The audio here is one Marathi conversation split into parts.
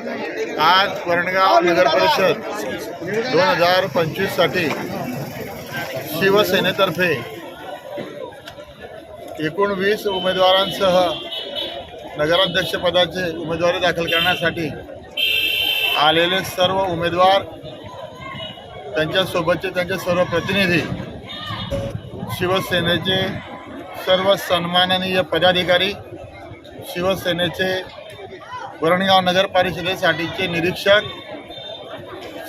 आज परणगाव नगर परिषद दोन हजार पंचवीससाठी शिवसेनेतर्फे एकूण वीस उमेदवारांसह नगराध्यक्षपदाचे उमेदवारी दाखल करण्यासाठी आलेले सर्व उमेदवार त्यांच्यासोबतचे त्यांचे सर्व प्रतिनिधी शिवसेनेचे सर्व सन्माननीय पदाधिकारी शिवसेनेचे वरणगाव नगर परिषदेसाठीचे निरीक्षक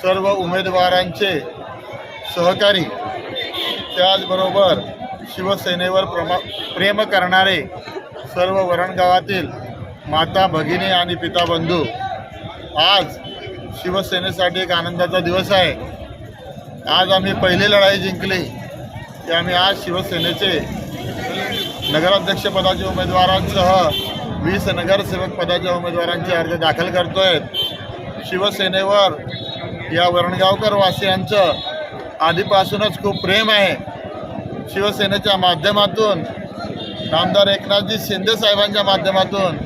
सर्व उमेदवारांचे सहकारी त्याचबरोबर शिवसेनेवर प्रमा प्रेम करणारे सर्व वरणगावातील माता भगिनी आणि पिता बंधू आज शिवसेनेसाठी एक आनंदाचा दिवस आहे. आज आम्ही पहिली लढाई जिंकली. की आम्ही आज शिवसेनेचे नगराध्यक्षपदाच्या उमेदवारांसह वीस नगरसेवक पदाच्या उमेदवारांचे अर्ज दाखल करतोय. शिवसेनेवर या वरणगावकर वासियांचं आधीपासूनच खूप प्रेम आहे. शिवसेनेच्या माध्यमातून नामदार एकनाथजी शिंदे साहेबांच्या माध्यमातून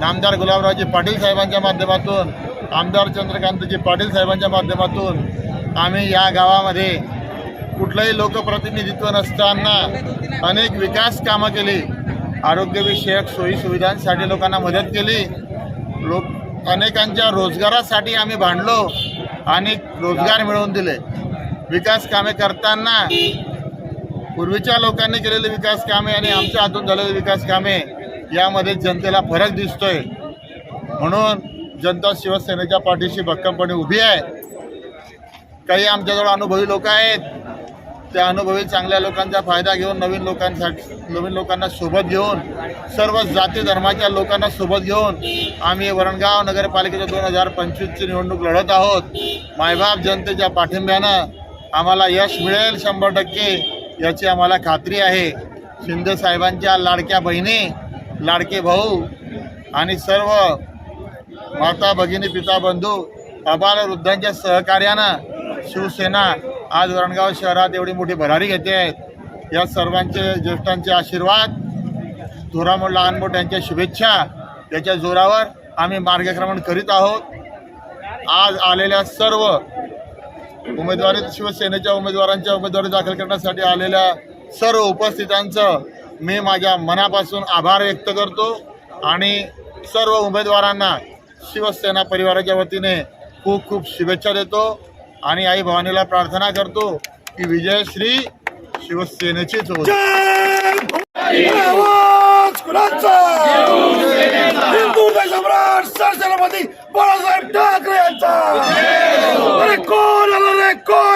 नामदार गुलाबरावजी पाटील साहेबांच्या माध्यमातून आमदार चंद्रकांतजी पाटील साहेबांच्या माध्यमातून आम्ही या गावामध्ये कुठलंही लोकप्रतिनिधित्व नसताना अनेक विकास कामं केली. आरोग्यविषयक सोयी सुविधांसाठी लोकांना मदत केली. लोक अनेकांच्या रोजगारासाठी आम्ही भांडलो आणि रोजगार मिळवून दिले. विकास कामे करताना पूर्वीच्या लोकांनी केलेले विकास कामे आणि आमच्या हातून झालेले विकास कामे यामध्ये जनतेला फरक दिसतोय. म्हणून जनता शिवसेनेच्या पाठीशी भक्कमपणे उभी आहे. काही आमच्याजवळ अनुभवी लोक आहेत. त्या अनुभवी चांगल्या लोकांचा फायदा घेऊन नवीन लोकांसाठी नवीन लोकांना सोबत घेऊन सर्व जाती धर्माच्या लोकांना सोबत घेऊन आम्ही वरणगाव नगरपालिकेच्या दोन हजार पंचवीसची निवडणूक लढत आहोत. मायबाप जनतेच्या पाठिंब्यानं आम्हाला यश मिळेल शंभर टक्के याची आम्हाला खात्री आहे. शिंदे साहेबांच्या लाडक्या बहिणी लाडके भाऊ आणि सर्व माता भगिनी पिता बंधू अबाल वृद्धांच्या सहकार्यानं शिवसेना आज वरणगाव शहरात एवढी मोठी भरारी घेते आहेत या सर्वांचे ज्येष्ठांचे आशीर्वाद थोरामोठ लहान मोठ्यांच्या शुभेच्छा याच्या जोरावर आम्ही मार्गक्रमण करीत आहोत. आज आलेल्या सर्व उमेदवारी शिवसेनेच्या उमेदवारांच्या उमेदवारी दाखल करण्यासाठी आलेल्या सर्व उपस्थितांचं मी माझ्या मनापासून आभार व्यक्त करतो आणि सर्व उमेदवारांना शिवसेना परिवाराच्या वतीने खूप खूप शुभेच्छा देतो. आणि आई भवानीला प्रार्थना करतो की विजयश्री शिवसेनेची होती सम्राट सरसेनापती बाळासाहेब ठाकरे यांचा! अरे कोण आला रे? कोण?